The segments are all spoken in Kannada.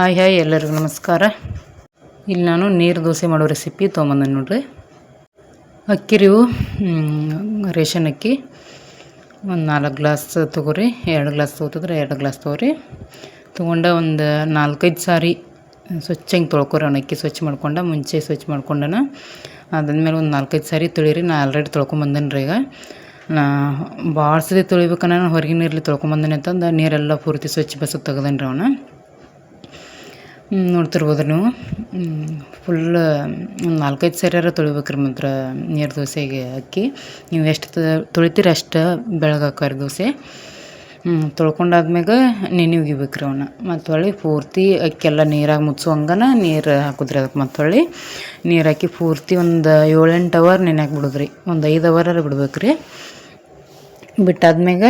ಹಾಯ್ ಹಾಯ್ ಎಲ್ಲರಿಗೂ ನಮಸ್ಕಾರ. ಇಲ್ಲಿ ನಾನು ನೀರು ದೋಸೆ ಮಾಡೋ ರೆಸಿಪಿ ನೋಡ್ರಿ. ಅಕ್ಕಿ ರೀವು ರೇಷನ್ ಅಕ್ಕಿ. ಒಂದು ನಾಲ್ಕು ಗ್ಲಾಸ್ ತೊಗೊರಿ, ಎರಡು ಗ್ಲಾಸ್ ತೊಗೋತಿದ್ರೆ ಎರಡು ಗ್ಲಾಸ್ ತೊಗೊರಿ. ತೊಗೊಂಡ ಒಂದು ನಾಲ್ಕೈದು ಸಾರಿ ಸ್ವಚ್ಛಂಗೆ ತೊಳ್ಕೊರಿ ಅವ್ನ ಅಕ್ಕಿ ಸ್ವಚ್ಛ ಮಾಡ್ಕೊಂಡ, ಮುಂಚೆ ಸ್ವಚ್ಛ ಮಾಡ್ಕೊಂಡನ. ಅದಾದ್ಮೇಲೆ ಒಂದು ನಾಲ್ಕೈದು ಸಾರಿ ತೊಳಿರಿ, ನಾ ಆಲ್ರೆಡಿ ತೊಳ್ಕೊಂಬಂದೇನಿ ರೀ ಈಗ. ನಾ ಭಾಳ ಸತಿ ತೊಳಿಬೇಕನ್ನ ನಾನು ಹೊರಗಿನ ನೀರಲ್ಲಿ ತೊಳ್ಕೊಂಬಂದೇನೆ ಅಂತಂದು, ನೀರೆಲ್ಲ ಪೂರ್ತಿ ಸ್ವಚ್ಛ ಬಸ್ ತೆಗ್ದೇನಿ ರೀ ಅವನ್ನ ನೋಡ್ತಿರ್ಬೋದು ನೀವು. ಫುಲ್ ಒಂದು ನಾಲ್ಕೈದು ಸರಿಯಾರ ತೊಳಿಬೇಕ್ರಿ ಮಾತ್ರ ನೀರು ದೋಸೆಗೆ ಅಕ್ಕಿ. ನೀವು ಎಷ್ಟು ತೊಳಿತೀರಿ ಅಷ್ಟು ಬೆಳಗಾಕ್ರಿ ದೋಸೆ. ತೊಳ್ಕೊಂಡಾದ್ಮ್ಯಾಗ ನೆನೆ ಒಗಿಬೇಕ್ರಿ ಅವನ್ನ ಮತ್ತು ಹೊಳ್ಳಿ ಪೂರ್ತಿ ಅಕ್ಕೆಲ್ಲ ನೀರಾಗಿ ಮುಚ್ಚುವಂಗನ ನೀರು ಹಾಕಿದ್ರಿ ಅದಕ್ಕೆ ಮತ್ತು ಹೊಳ್ಳಿ ನೀರು ಹಾಕಿ ಪೂರ್ತಿ ಒಂದು ಏಳೆಂಟು ಅವರ್ ನೆನೆಯಾಕೆ ಬಿಡೋದ್ರಿ. ಒಂದು ಐದು ಅವರ ಬಿಡ್ಬೇಕ್ರಿ. ಬಿಟ್ಟಾದ್ಮ್ಯಾಗ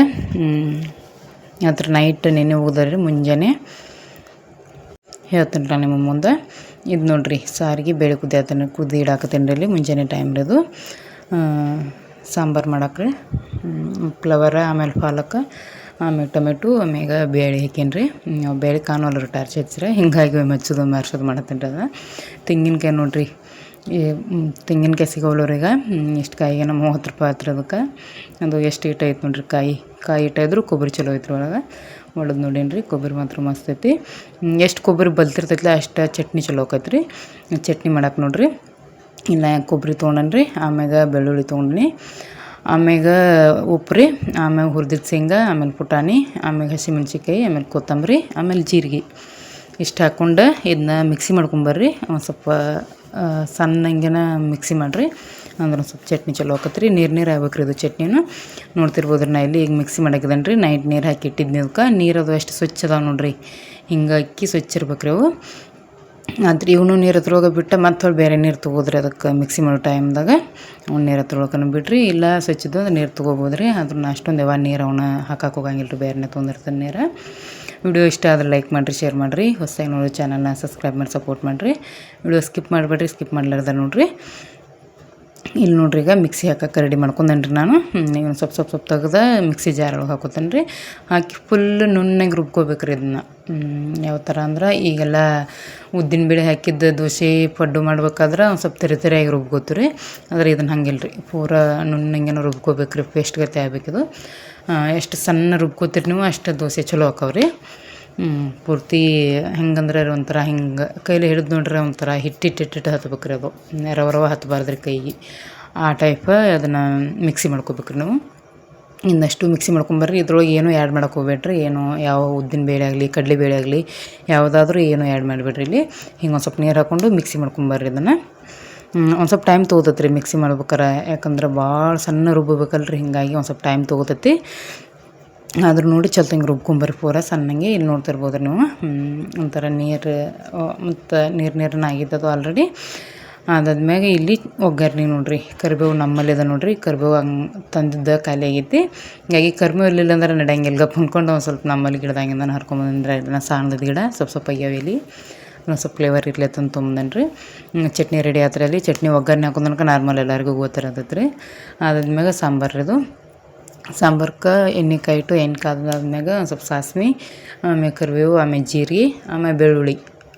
ಅದ್ರ ನೈಟ್ ನೆನೆ ಹೋಗ್ದಾರಿ ಮುಂಜಾನೆ. ಹೇಳ್ತೀನಿ ನಿಮ್ಮ ಮುಂದೆ. ಇದು ನೋಡಿರಿ, ಸಾರಿಗೆ ಬೇಳೆ ಕುದಿ ಆತನ ಕುದಿ ಇಡಾಕತ್ತೀನಿ ರೀ ಮುಂಜಾನೆ ಟೈಮ್ ರೀ ಅದು ಸಾಂಬಾರು ಮಾಡಕ್ಕೆ ರೀ ಫ್ಲವರ ಆಮೇಲೆ ಪಾಲಕ್, ಆಮೇಲೆ ಟೊಮೆಟೊ ಆಮೇಲೆ ಬೇಳೆ ಹಾಕೀನಿ ರೀ. ಬೇಳೆ ಕಾಣವಲ್ಲ ರೀ ಟಾರ್ಚ್ ಹಚ್ಚಿರ, ಹಿಂಗಾಗಿ ಮಚ್ಚೋದು ಮಾರ್ಸೋದು ಮಾಡತ್ತೀನಿ ರೀ ಅದು. ತೆಂಗಿನಕಾಯಿ ನೋಡಿರಿ, ಈ ತೆಂಗಿನಕಾಯಿ ಇಷ್ಟು ಕಾಯಿಗೆ ನಮ್ಮ ಮೂವತ್ತು ರೂಪಾಯಿ ಹತ್ರ ಅದಕ್ಕೆ. ಅದು ಎಷ್ಟು ಇಟ್ಟು ಐತೆ ನೋಡಿರಿ ಕಾಯಿ. ಕಾಯಿ ಇಟ್ಟಿದ್ರು ಕೊಬ್ಬರಿ ಚಲೋ ಐತ್ರಿ ಒಳಗೆ. ಒಳಗೆ ನೋಡೇನ್ರಿ, ಕೊಬ್ಬರಿ ಮಾತ್ರ ಮಸ್ತ್ ಐತಿ. ಎಷ್ಟು ಕೊಬ್ಬರಿ ಬಲ್ತಿರ್ತೈತಿ ಅಷ್ಟು ಚಟ್ನಿ ಚಲೋ ಆಕೈತೆ ರೀ ಚಟ್ನಿ ಮಾಡಕ್ಕೆ ನೋಡಿರಿ. ಇಲ್ಲ ಕೊಬ್ಬರಿ ತೊಗೊಂಡನ್ರಿ, ಆಮ್ಯಾಗ ಬೆಳ್ಳುಳ್ಳಿ ತೊಗೊಂಡಿನಿ. ಆಮ್ಯಾಗ ಉಪ್ಪು ರೀ ಆಮ್ಯಾಗ ಹುರಿದಿದ್ದ ಶೇಂಗಾ ಆಮೇಲೆ ಪುಟಾಣಿ, ಆಮ್ಯಾಗ ಹಸಿಮೆಣ್ಸಿಕಾಯಿ ಆಮೇಲೆ ಕೊತ್ತಂಬರಿ ಆಮೇಲೆ ಜೀರಿಗೆ. ಇಷ್ಟು ಹಾಕ್ಕೊಂಡು ಇದನ್ನ ಮಿಕ್ಸಿ ಮಾಡ್ಕೊಂಬರ್ರಿ ಒಂದು ಸ್ವಲ್ಪ ಸಣ್ಣಂಗೆನ ಮಿಕ್ಸಿ ಮಾಡಿರಿ. ಅಂದ್ರೆ ಸ್ವಲ್ಪ ಚಟ್ನಿ ಚಲೋ ಆಕತ್ರಿ. ನೀರು ನೀರು ಆಗ್ಬೇಕ್ರಿ ಇದು ಚಟ್ನಿನ. ನೋಡ್ತಿರ್ಬೋದು ನಾ ಇಲ್ಲಿ ಈಗ ಮಿಕ್ಸಿ ಮಾಡಾಕಿದ್ದೇನೆ ರೀ ನೈಟ್ ನೀರು ಹಾಕಿ ಇಟ್ಟಿದ್ನಿ ಅದಕ್ಕೆ ನೀರು ಅದು ಅಷ್ಟು ಸ್ವಚ್ಛ ಅದಾವೆ ನೋಡ್ರಿ. ಹಿಂಗೆ ಅಕ್ಕಿ ಸ್ವಚ್ಛ ಇರ್ಬೇಕ್ರಿ ಅವು. ಆದ್ರೆ ಇವನು ನೀರು ಹತ್ರೊಳಗೆ ಬಿಟ್ಟು ಮತ್ತೆ ಬೇರೆ ನೀರು ತೊಗೋದ್ರಿ ಅದಕ್ಕೆ ಮಿಕ್ಸಿ ಮಾಡೋ ಟೈಮ್ದಾಗ. ಅವ್ನು ನೀರು ಹತ್ರೊಳಗೆ ಬಿಡ್ರಿ ಇಲ್ಲ ಸ್ವಚ್ಛದ ಅಂದ್ರೆ ನೀರು ತೊಗೋಬೋದು ರೀ ಅದ್ರ ಅಷ್ಟೊಂದು ಯಾವ ನೀರು ಅವನ್ನ ಹಾಕಕ್ಕೆ ಹೋಗಂಗಿಲ್ಲ ರೀ ಬೇರೆನೇ ತೊಗೊಂಡಿರ್ತಾನೆ ನೀರು. ವಿಡಿಯೋ ಇಷ್ಟ ಆದ್ರೆ ಲೈಕ್ ಮಾಡಿರಿ, ಶೇರ್ ಮಾಡಿರಿ. ಹೊಸದಾಗಿ ನೋಡಿ ಚಾನಲ್ನ ಸಬ್ಸ್ಕ್ರೈಬ್ ಮಾಡಿ ಸಪೋರ್ಟ್ ಮಾಡಿರಿ. ವಿಡಿಯೋ ಸ್ಕಿಪ್ ಮಾಡಬೇಡ್ರಿ, ಸ್ಕಿಪ್ ಮಾಡ್ಲಾರ್ದ ನೋಡಿರಿ. ಇಲ್ಲಿ ನೋಡ್ರಿ ಈಗ ಮಿಕ್ಸಿ ಹಾಕಕ್ಕೆ ರೆಡಿ ಮಾಡ್ಕೊಂಡೇನೆ ರೀ ನಾನು ನೀವು ಸ್ವಲ್ಪ ಸ್ವಲ್ಪ ಸ್ವಲ್ಪ ತೆಗ್ದು ಮಿಕ್ಸಿ ಜಾರೊಳಗೆ ಹಾಕೋತೇನೆ ರೀ ಹಾಕಿ ಫುಲ್ ನುಣ್ಣಗೆ ರುಬ್ಕೋಬೇಕು ರೀ ಇದನ್ನ ಯಾವ ಥರ ಅಂದ್ರೆ ಈಗೆಲ್ಲ ಉದ್ದಿನ ಬೇಳೆ ಹಾಕಿದ್ದು ದೋಸೆ, ಪಡ್ಡು ಮಾಡ್ಬೇಕಾದ್ರೆ ಒಂದು ಸ್ವಲ್ಪ ತೆರೆ ತೆರೆಯಾಗಿ ರುಬ್ಕೋತು ರೀ ಆದರೆ ಇದನ್ನು ಹಂಗಿಲ್ಲ ರೀ ಪೂರ ನುಣ್ಣಗೇನೋ ರುಬ್ಕೋಬೇಕು ರೀ ಪೇಸ್ಟ್ ಗತೆ ಇದು ಎಷ್ಟು ಸಣ್ಣ ರುಬ್ಕೋತೀರಿ ನೀವು ಅಷ್ಟು ದೋಸೆ ಚಲೋ ಆಕವ್ರಿ ಪೂರ್ತಿ ಹೆಂಗಂದ್ರೆ ಒಂಥರ ಹಿಂಗೆ, ಕೈಲಿ ಹಿಡಿದು ನೋಡ್ರೆ ಒಂಥರ ಹಿಟ್ಟು ಹಿಟ್ಟು ಹಿಟ್ಟು ಹತ್ಬೇಕು ರೀ ಅದು. ರವ ರವ ಹತ್ಬಾರ್ದು ರೀ ಕೈಗೆ ಆ ಟೈಪ್ ಅದನ್ನು ಮಿಕ್ಸಿ ಮಾಡ್ಕೋಬೇಕು ರೀ ನಾವು. ಇನ್ನಷ್ಟು ಮಿಕ್ಸಿ ಮಾಡ್ಕೊಂಬರ್ರಿ. ಇದ್ರೊಳಗೆ ಏನೂ ಆ್ಯಡ್ ಮಾಡೋಕೆ ಹೋಗ್ಬೇಡ್ರಿ. ಏನು ಯಾವ ಉದ್ದಿನ ಬೇಳೆ ಆಗಲಿ, ಕಡಲೆ ಬೇಳೆ ಆಗಲಿ, ಯಾವುದಾದ್ರೂ ಏನೂ ಆ್ಯಡ್ ಮಾಡಿಬಿಡ್ರಿ ಇಲ್ಲಿ. ಹಿಂಗೆ ಒಂದು ಸ್ವಲ್ಪ ನೀರು ಹಾಕ್ಕೊಂಡು ಮಿಕ್ಸಿ ಮಾಡ್ಕೊಂಬರ್ರಿ ಅದನ್ನು ಒಂದು ಸ್ವಲ್ಪ ಟೈಮ್ ತೊಗೋತೈತೆ ರೀ ಮಿಕ್ಸಿ ಮಾಡ್ಬೇಕಾರೆ. ಯಾಕಂದ್ರೆ ಭಾಳ ಸಣ್ಣ ರುಬ್ಬಬೇಕಲ್ರಿ ಹಿಂಗಾಗಿ ಒಂದು ಸ್ವಲ್ಪ ಟೈಮ್ ತೊಗೋತೈತಿ. ಆದ್ರೂ ನೋಡಿ ಚಲ್ತಂಗೆ ರುಬ್ಕೊಂಬರ್ರಿ ಪೂರ ಸಣ್ಣಂಗೆ. ಇಲ್ಲಿ ನೋಡ್ತಿರ್ಬೋದು ನೀವು. ಒಂಥರ ನೀರು ಮತ್ತು ನೀರು ನೀರನ್ನ ಆಗಿದ್ದದು ಆಲ್ರೆಡಿ ಅದಾದ್ಮ್ಯಾಗ ಇಲ್ಲಿ ಒಗ್ಗರ್ಣೆ ನೋಡ್ರಿ. ಕರಿಬೇವು ನಮ್ಮಲ್ಲಿ ಅದ ನೋಡ್ರಿ. ಕರಿಬೇವು ಹಂಗೆ ತಂದಿದ್ದ ಖಾಲಿ ಆಗೈತಿ. ಹೀಗಾಗಿ ಕರಿಬೇವು ಇರಲಿಲ್ಲ ಅಂದ್ರೆ ನಡೆಯಂಗಿಲ್ಲ. ಗಪ್ ಹೊಂದ್ಕೊಂಡು ಒಂದು ಸ್ವಲ್ಪ ನಮ್ಮಲ್ಲಿ ಗಿಡದಾಗಿಂದ ಹರ್ಕೊಂಬಂದ್ರೆ ಇದನ್ನ ಸಾಣದ ಗಿಡ. ಸ್ವಲ್ಪ ಸ್ವಲ್ಪ ಆಗ್ಯಾವ ಇಲ್ಲಿ. ಒಂದು ಸ್ವಲ್ಪ ಫ್ಲೇವರ್ ಇರಲಿ ಅಂತ ತೊಗೊಂಬಂದೇನೆ ರೀ ಚಟ್ನಿ ರೆಡಿ ಆದ್ರೆ ಅಲ್ಲಿ. ಚಟ್ನಿ ಒಗ್ಗರಣೆ ಹಾಕೊಂಡನಕ ನಾರ್ಮಲ್ ಎಲ್ಲರಿಗೂ ಗೊತ್ತಿರತೈತೆ ರೀ ಅದಾದ್ಮ್ಯಾಗ ಸಾಂಬಾರು ಇದು. ಸಾಂಬಾರ್ಗೆ ಎಣ್ಣೆ ಕಾಯಿಟ್ಟು, ಎಣ್ಣೆ ಕಾದಾದ್ಮ್ಯಾಗ ಒಂದು ಸ್ವಲ್ಪ ಸಾಸ್ವೆ ಆಮೇಲೆ ಕರಿಬೇವು ಆಮೇಲೆ ಜೀರಿಗೆ ಆಮೇಲೆ ಬೆಳ್ಳುಳ್ಳಿ.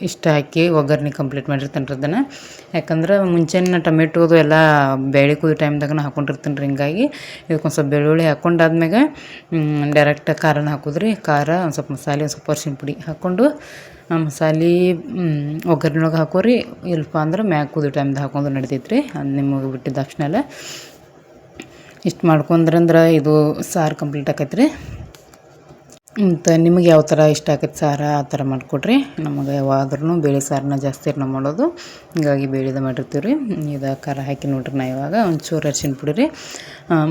ಇಷ್ಟು ಹಾಕಿ ಒಗ್ಗರಣೆ ಕಂಪ್ಲೀಟ್ ಮಾಡಿರ್ತೇನೆ ರೀ ಅದನ್ನು. ಯಾಕಂದ್ರೆ ಮುಂಚೆನೇ ಟೊಮೆಟೊದು ಎಲ್ಲ ಬೇಳೆ ಕುದಿ ಟೈಮ್ದಾಗ ಹಾಕೊಂಡಿರ್ತೀನಿ ರೀ ಹಿಂಗಾಗಿ. ಇದಕ್ಕೊಂದು ಸ್ವಲ್ಪ ಬೆಳ್ಳುಳ್ಳಿ ಹಾಕ್ಕೊಂಡಾದ್ಮ್ಯಾಗ ಡೈರೆಕ್ಟ್ ಖಾರನ ಹಾಕೋದ್ರಿ. ಖಾರ, ಒಂದು ಸ್ವಲ್ಪ ಮಸಾಲೆ, ಒಂದು ಸ್ವಲ್ಪ ಅರ್ಶಿನ ಪುಡಿ ಹಾಕ್ಕೊಂಡು ಮಸಾಲೆ ಒಗ್ಗರಣೆ ಹಾಕೋರಿ. ಇಲ್ಲಪ್ಪ ಅಂದ್ರೆ ಮ್ಯಾಗ ಕುದಿ ಟೈಮ್ದಾಗ ಹಾಕೊಂಡು ನಡಿತೈತೆ ರೀ ಅದು ನಿಮಗೆ ಬಿಟ್ಟಿದ್ದ ಆಪ್ಷನಲ್ಲ ಇಷ್ಟು ಮಾಡ್ಕೊಂಡ್ರಂದ್ರೆ ಇದು ಸಾರು ಕಂಪ್ಲೀಟ್ ಆಕೈತೆ ರೀ ಮತ್ತು ನಿಮಗೆ ಯಾವ ಥರ ಇಷ್ಟ ಆಕೈತೆ ಸಾರು, ಆ ಥರ ಮಾಡಿಕೊಡ್ರಿ. ನಮಗೆ ಯಾವಾದ್ರೂ ಬೇಳೆ ಸಾರನ್ನ ಜಾಸ್ತಿ ನಾವು ಮಾಡೋದು. ಹೀಗಾಗಿ ಬೇಳೆದ ಮಾಡಿರ್ತೀವಿ ರೀ ಇದು ಖಾರ ಹಾಕಿ ನೋಡ್ರಿ ನಾ ಇವಾಗ. ಒಂಚೂರು ಅರ್ಶಿನ ಪುಡಿ ರೀ.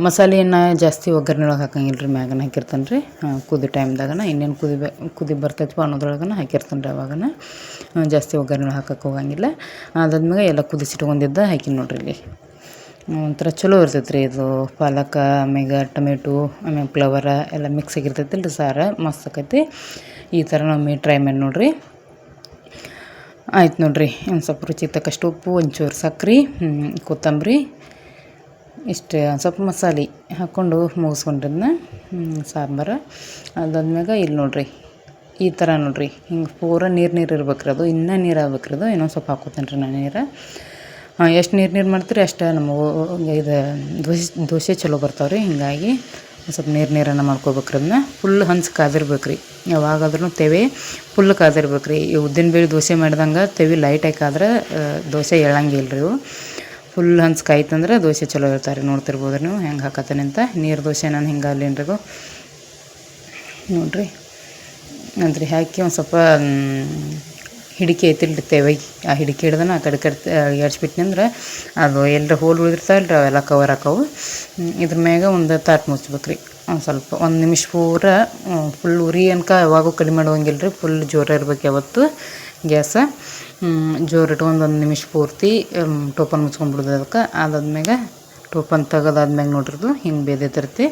ಮಸಾಲೆಯನ್ನು ಜಾಸ್ತಿ ಒಗ್ಗರಣೆ ಒಳಗೆ ಹಾಕಂಗಿಲ್ಲ ರೀ ಮ್ಯಾಗನ ಹಾಕಿರ್ತಾನೆ ರೀ ಕುದಿ ಟೈಮ್ದಾಗನ ಇನ್ನೇನು ಕುದಿ ಕುದಿ ಬರ್ತೈತೋ ಅನ್ನೋದ್ರೊಳಗನ ಹಾಕಿರ್ತಾನೆ ರೀ ಅವಾಗನ ಜಾಸ್ತಿ ಒಗ್ಗರಣೆ ಹಾಕಕ್ಕೆ ಹೋಗಂಗಿಲ್ಲ. ಅದಾದ್ಮೇಲೆ ಎಲ್ಲ ಕುದಿಸಿಟ್ಕೊಂಡಿದ್ದ ಹಾಕಿ ನೋಡ್ರಿ ಇಲ್ಲಿ. ಒಂಥರ ಚಲೋ ಇರ್ತೈತೆ ರೀ ಇದು. ಪಾಲಕ, ಆಮ್ಯಾಗ ಟೊಮೆಟೊ ಆಮ್ಯಾಗ ಫ್ಲವರ ಎಲ್ಲ ಮಿಕ್ಸ್ ಆಗಿರ್ತೈತಿ ರೀ ಸಾರು. ಮಸ್ತ್ ಆಕೈತಿ. ಈ ಥರ ನಾವು ಟ್ರೈ ಮಾಡಿ ನೋಡಿರಿ. ಆಯ್ತು ನೋಡಿರಿ. ಒಂದು ಸ್ವಲ್ಪ ರುಚಿ ತಕ್ಕಷ್ಟು ಉಪ್ಪು, ಒಂಚೂರು ಸಕ್ರೆ ಕೊತ್ತಂಬರಿ. ಇಷ್ಟು ಸ್ವಲ್ಪ ಮಸಾಲೆ ಹಾಕ್ಕೊಂಡು ಮುಗಿಸ್ಕೊಂಡಿದ್ನ ಸಾಂಬಾರು. ಅದಾದ್ಮ್ಯಾಗ ಇಲ್ಲಿ ನೋಡಿರಿ. ಈ ಥರ ನೋಡಿರಿ. ಹಿಂಗೆ ಪೂರ ನೀರು ನೀರು ಇರ್ಬೇಕ್ರಿ ಅದು. ಇನ್ನೂ ನೀರು ಆಗ್ಬೇಕ್ರಿ ಅದು. ಇನ್ನೊಂದು ಸ್ವಲ್ಪ ಹಾಕೋತೇನೆ ರೀ ನಾನು ನೀರು. ಎಷ್ಟು ನೀರು ನೀರು ಮಾಡ್ತೀರಿ ಅಷ್ಟೇ ನಮಗೆ ಇದು, ದೋಸೆ ದೋಸೆ ಚಲೋ ಬರ್ತಾವೆ ರೀ ಹೀಗಾಗಿ ಸ್ವಲ್ಪ ನೀರು ನೀರನ್ನು ಮಾಡ್ಕೋಬೇಕ್ರಿ ಅದನ್ನ. ಫುಲ್ ಹಂಚ್ ಕಾದಿರ್ಬೇಕು ರೀ ಯಾವಾಗಾದ್ರೂ ತೆವೆ ಫುಲ್ ಕಾದಿರ್ಬೇಕು ರೀ ಈ ಉದ್ದಿನ ಬೇಳೆ ದೋಸೆ ಮಾಡ್ದಂಗೆ ತೆವಿ ಲೈಟಾಗಿ ಕಾದ್ರೆ ದೋಸೆ ಎಳಂಗಿಲ್ಲ ರೀ ಫುಲ್ ಹಂಚ್ ಕಾಯ್ತಂದ್ರೆ ದೋಸೆ ಚಲೋ ಇರ್ತಾರೆ ನೋಡ್ತಿರ್ಬೋದು ನೀವು ಹೆಂಗೆ ಹಾಕತ್ತೇನೆ ಅಂತ. ನೀರು ದೋಸೆ ನಾನು ಹಿಂಗೆ ಅಲ್ಲೇನ್ರಿಗು ನೋಡಿರಿ. ಅಂದ್ರೆ ಹಾಕಿ ಒಂದು ಸ್ವಲ್ಪ ಹಿಡಿಕೆ ತೆವಗಿ ಆ ಹಿಡಿಕೆ ಹಿಡ್ದನ ಆ ಕಡೆ ಕಡೆ ಎಡ್ಸ್ಬಿಟ್ನಂದ್ರೆ ಅದು ಎಲ್ಲರ ಹೋಲ್ ಉಳಿದಿರ್ತಾವಲ್ಲ ಅವೆಲ್ಲ ಕವರ್ ಹಾಕವು. ಇದ್ರ ಮ್ಯಾಗ ಒಂದು ತಾಟ್ ಮುಚ್ಬೇಕ್ರಿ. ಒಂದು ಸ್ವಲ್ಪ, ಒಂದು ನಿಮಿಷ ಪೂರ ಫುಲ್ ಉರಿ ಅನ್ಕ ಯಾವಾಗೂ ಕಡಿಮೆ ಮಾಡೋಂಗಿಲ್ಲ ರೀ ಫುಲ್ ಜೋರ ಇರ್ಬೇಕು ಯಾವತ್ತು ಗ್ಯಾಸ. ಜೋರು ಇಟ್ಕೊಂಡು ಒಂದು ನಿಮಿಷ ಪೂರ್ತಿ ಟೋಪನ್ ಮುಚ್ಕೊಂಡ್ಬಿಡ್ದು ಅದಕ್ಕೆ. ಅದಾದ್ಮ್ಯಾಗ ಟೋಪನ್ ತೆಗೆದಾದ್ಮ್ಯಾಗ ನೋಡ್ರಿದು, ಹಿಂಗೆ ಬೇದೈತಿರ್ತಿ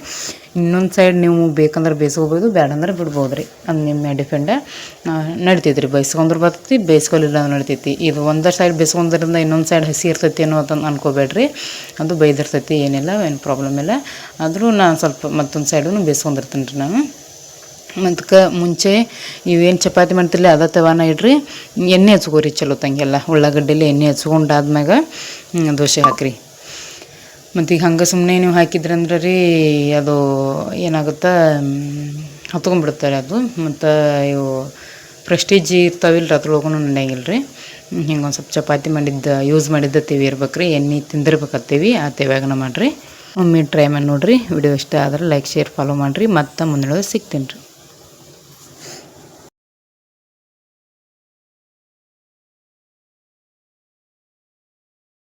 ಇನ್ನೊಂದು ಸೈಡ್ ನೀವು ಬೇಕಂದ್ರೆ ಬೇಯಿಸ್ಕೋಬೋದು ಬೇಡಂದ್ರೆ ಬಿಡ್ಬೋದು ರೀ ಅದು ನಿಮ್ಮ ಡಿಪೆಂಡ ನಡಿತೈತೆ ರೀ ಬೈಸ್ಕೊಂಡ್ರೆ ಬರ್ತೈತಿ ಬೇಯಿಸ್ಕೊಲಿಲ್ಲ ಅಂದ್ರೆ ನಡಿತೈತಿ. ಇದು ಒಂದರ ಸೈಡ್ ಬೇಯಿಸ್ಕೊಂಡ್ರಿಂದ ಇನ್ನೊಂದು ಸೈಡ್ ಹಸಿ ಇರ್ತೈತಿ ಅನ್ನೋ ಅಂತ ಅನ್ಕೋಬೇಡ್ರಿ. ಅದು ಬೈದಿರ್ತೈತಿ, ಏನಿಲ್ಲ, ಏನು ಪ್ರಾಬ್ಲಮ್ ಇಲ್ಲ. ಆದರೂ ನಾನು ಸ್ವಲ್ಪ ಮತ್ತೊಂದು ಸೈಡೂ ಬೇಯಿಸ್ಕೊಂಡಿರ್ತೀನಿ ರೀ ನಾನು. ಮತ್ತಕ್ಕೆ ಮುಂಚೆ ಇವೇನು ಚಪಾತಿ ಮಾಡ್ತಿರಲಿ, ಅದ ತವಾನ ಇಡ್ರಿ. ಎಣ್ಣೆ ಹಚ್ಕೋರಿ, ಚಲೋ ತಂಗೆಲ್ಲ ಉಳ್ಳಾಗಡ್ಡೆಲಿ ಎಣ್ಣೆ ಹಚ್ಕೊಂಡಾದ್ಮ್ಯಾಗ ದೋಸೆ ಹಾಕ್ರಿ. ಮತ್ತು ಈಗ ಹಂಗೆ ಸುಮ್ಮನೆ ನೀವು ಹಾಕಿದ್ರಂದ್ರೆ ರೀ ಅದು ಏನಾಗುತ್ತೆ ಹತ್ಕೊಂಡ್ಬಿಡ್ತಾರೆ ಅದು. ಮತ್ತು ಇವು ಪ್ರೆಸ್ಟೀಜ್ ಇರ್ತಾವಿಲ್ಲ ಅದ್ರೊಳಗೂ ನಡೆಯಂಗಿಲ್ಲ ರೀ ಹಿಂಗೆ ಒಂದು ಸ್ವಲ್ಪ ಚಪಾತಿ ಮಾಡಿದ್ದ ಯೂಸ್ ಮಾಡಿದ್ದ ತೆವಿ ಇರ್ಬೇಕು ರೀ ಎಣ್ಣೆ ತಿಂದಿರ್ಬೇಕತ್ತೀವಿ ಆ ತೆವ್ಯಾಗನ ಮಾಡಿರಿ. ಒಮ್ಮೆ ಟ್ರೈ ಮಾಡಿ ನೋಡಿರಿ. ವಿಡಿಯೋ ಇಷ್ಟ ಆದ್ರೆ ಲೈಕ್ ಶೇರ್ ಫಾಲೋ ಮಾಡಿರಿ. ಮತ್ತು ಮುಂದಿನ ಸಿಗ್ತೀನಿ ರೀ